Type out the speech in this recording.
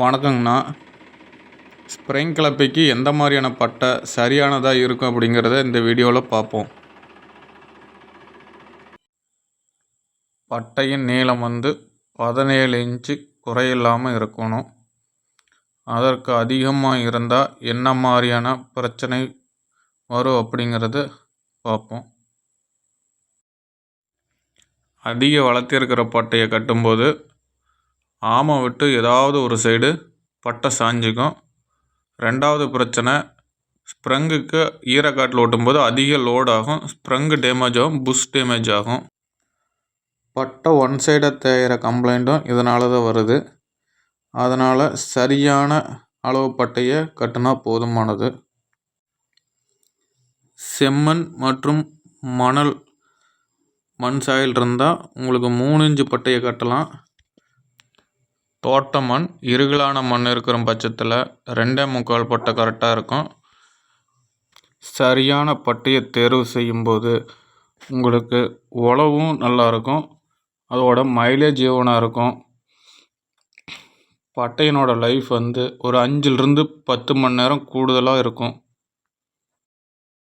வணக்கங்கண்ணா. Spring கிளப்பிக்கு எந்த மாதிரியான பட்டை சரியானதாக இருக்கும் அப்படிங்கிறத இந்த வீடியோவில் பார்ப்போம். பட்டையின் நீளம் வந்து பதினேழு இன்ச்சு குறையில்லாமல் இருக்கணும். அதற்கு அதிகமாக இருந்தால் என்ன மாதிரியான பிரச்சனை வரும் அப்படிங்கிறத பார்ப்போம். அதிக வளர்த்திருக்கிற பட்டையை கட்டும்போது ஆமை விட்டு ஏதாவது ஒரு சைடு பட்டை சாஞ்சிக்கும். ரெண்டாவது பிரச்சனை ஸ்ப்ரங்குக்கு ஈரக்காட்டில் ஓட்டும்போது அதிக லோட் ஆகும். ஸ்ப்ரங்கு டேமேஜ் ஆகும் புஷ் டேமேஜ் ஆகும். பட்டை ஒன் சைடாக தேயிற கம்ப்ளைண்ட்டும் இதனால தான் வருது. அதனால் சரியான அளவு பட்டையை கட்டினா போதுமானது. செம்மண் மற்றும் மணல் மண் சாயல் இருந்தால் உங்களுக்கு மூணு இன்ச்சு பட்டையை கட்டலாம். தோட்ட மண் இருகலான மண் இருக்கிற பட்சத்தில் ரெண்டே முக்கால் பட்டை கரெக்டாக இருக்கும். சரியான பட்டையை தேர்வு செய்யும்போது உங்களுக்கு உழவும் நல்லாயிருக்கும் அதோட மைலேஜ் ஈவனாக இருக்கும். பட்டையினோட லைஃப் வந்து ஒரு அஞ்சுலேருந்து பத்து மணி நேரம் கூடுதலாக இருக்கும்.